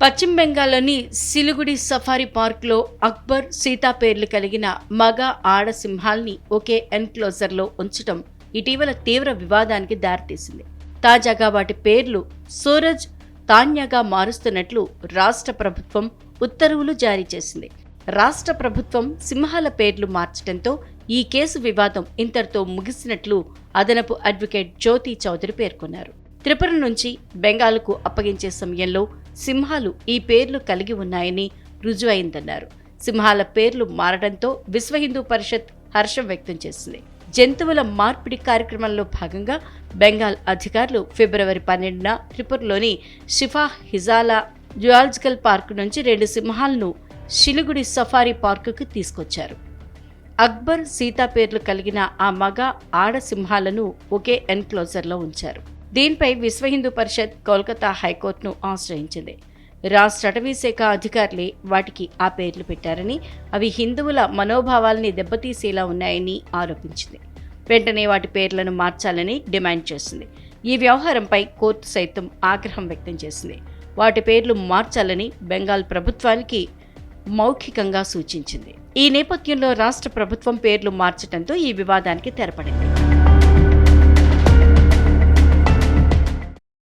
పశ్చిమ బెంగాల్లోని సిలిగుడి సఫారీ పార్క్లో అక్బర్ సీతా పేర్లు కలిగిన మగ ఆడ సింహాల్ని ఒకే ఎన్క్లోజర్లో ఉంచడం ఇటీవల తీవ్ర వివాదానికి దారితీసింది. తాజాగా వాటి పేర్లు సూరజ్ తాన్యాగా మారుస్తున్నట్లు రాష్ట్ర ప్రభుత్వం ఉత్తర్వులు జారీ చేసింది. రాష్ట్ర ప్రభుత్వం సింహాల పేర్లు మార్చడంతో ఈ కేసు వివాదం ఇంతటితో ముగిసినట్లు అదనపు అడ్వకేట్ జ్యోతి చౌదరి పేర్కొన్నారు. త్రిపుర నుంచి బెంగాల్కు అప్పగించే సమయంలో సింహాలు ఈ పేర్లు కలిగి ఉన్నాయని రుజువైందన్నారు. సింహాల పేర్లు మారడంతో విశ్వ హిందూ పరిషత్ హర్షం వ్యక్తం చేసింది. జంతువుల మార్పిడి కార్యక్రమంలో భాగంగా బెంగాల్ అధికారులు ఫిబ్రవరి పన్నెండున త్రిపురలోని షిఫా హిజాలా జువాలజికల్ పార్క్ నుంచి రెండు సింహాలను షిలిగుడి సఫారీ పార్కుకు తీసుకొచ్చారు. అక్బర్ సీతా పేర్లు కలిగిన ఆ మగ ఆడ సింహాలను ఒకే ఎన్క్లోజర్లో ఉంచారు. దీనిపై విశ్వ హిందూ పరిషత్ కోల్కతా హైకోర్టును ఆశ్రయించింది. రాష్ట్ర అటవీ శాఖ అధికారులే వాటికి ఆ పేర్లు పెట్టారని అవి హిందువుల మనోభావాల్ని దెబ్బతీసేలా ఉన్నాయని ఆరోపించింది. వెంటనే వాటి పేర్లను మార్చాలని డిమాండ్ చేసింది. ఈ వ్యవహారంపై కోర్టు సైతం ఆగ్రహం వ్యక్తం చేసింది. వాటి పేర్లు మార్చాలని బెంగాల్ ప్రభుత్వానికి మౌఖికంగా సూచించింది. ఈ నేపథ్యంలో రాష్ట్ర ప్రభుత్వం పేర్లు మార్చడంతో ఈ వివాదానికి తెరపడింది.